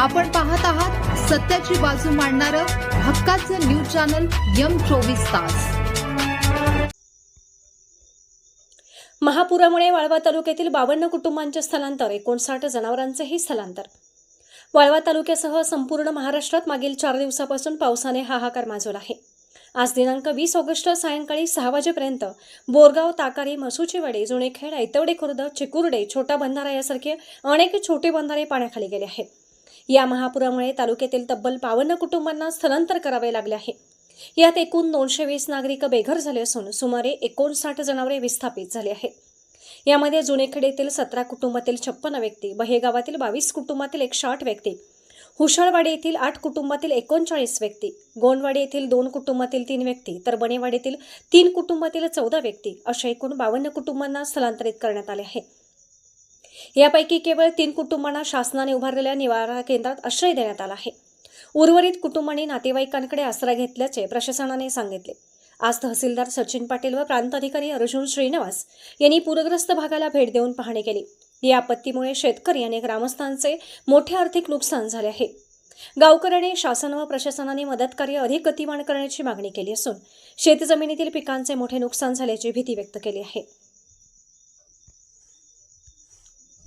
आपण पाहत आहात सत्याची बाजू मांडणारं हक्काचं न्यूज चॅनल यम चोवीस तास. महापुरामुळे वाळवा तालुक्यातील बावन्न कुटुंबांचे स्थलांतर एकोणसाठ जनावरांचेही स्थलांतर. वाळवा तालुक्यासह संपूर्ण महाराष्ट्रात मागील चार दिवसापासून पावसाने हाहाकार माजवला आहे. आज दिनांक वीस ऑगस्ट सायंकाळी सहा वाजेपर्यंत बोरगाव ताकारी मसुचीवाडी जुणेखेड ऐतवडे खुर्द चिकुर्डे छोटा बंधारा यासारखे अनेक छोटे बंधारे पाण्याखाली गेले आहेत. या महापुरामुळे तालुक्यातील तब्बल बावन्न कुटुंबांना स्थलांतर करावे लागले आहे. यात एकूण दोनशे वीस नागरिक बेघर झाले असून सुमारे एकोणसाठ जनावरे विस्थापित झाली आहेत. यामध्ये जुनेखेड सतरा कुटुंबातील छप्पन्न व्यक्ती बहेगावातील बावीस कुटुंबातील एकशे आठ व्यक्ती हुशाळवाडी येथील आठ कुटुंबातील एकोणचाळीस व्यक्ती गोंडवाडी येथील दोन कुटुंबातील तीन व्यक्ती तर बनेवाडीतील तीन कुटुंबातील चौदा व्यक्ती अशा एकूण बावन्न कुटुंबांना स्थलांतरित करण्यात आले आहे. यापैकी केवळ तीन कुटुंबांना शासनाने उभारलेल्या निवारा केंद्रात आश्रय देण्यात आला आहे. उर्वरित कुटुंबांनी नातेवाईकांकडे आसरा घेतल्याचे प्रशासनाने सांगितले. आज तहसीलदार सचिन पाटील व प्रांत अधिकारी अर्जुन श्रीनिवास यांनी पूरग्रस्त भागाला भेट देऊन पाहणी केली. या आपत्तीमुळे शेतकरी आणि ग्रामस्थांचे मोठे आर्थिक नुकसान झाले आहे. गावकऱ्यांनी शासन व प्रशासनाने मदतकार्य अधिक गतिमान करण्याची मागणी केली असून शेतजमिनीतील पिकांचे मोठे नुकसान झाल्याची भीती व्यक्त केली आहे.